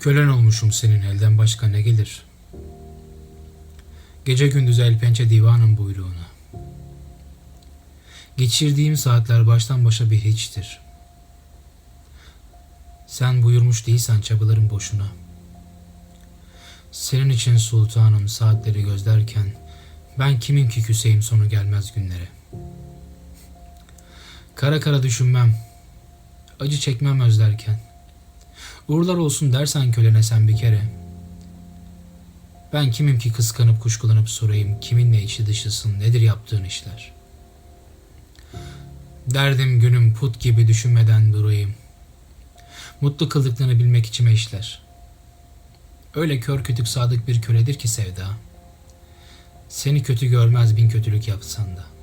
Kölen olmuşum senin elden başka ne gelir? Gece gündüz el pençe divanın buyruğuna. Geçirdiğim saatler baştan başa bir hiçtir. Sen buyurmuş değilsen çabalarım boşuna. Senin için sultanım saatleri gözlerken ben kimin ki küseyim sonu gelmez günlere. Kara kara düşünmem, acı çekmem özlerken. Uğurlar olsun dersen kölene sen bir kere. Ben kimim ki kıskanıp kuşkulanıp sorayım kiminle içi dışısın nedir yaptığın işler. Derdim günüm put gibi düşünmeden durayım. Mutlu kıldıklarını bilmek içime işler. Öyle kör kütük sadık bir köledir ki sevda. Seni kötü görmez bin kötülük yapsan da.''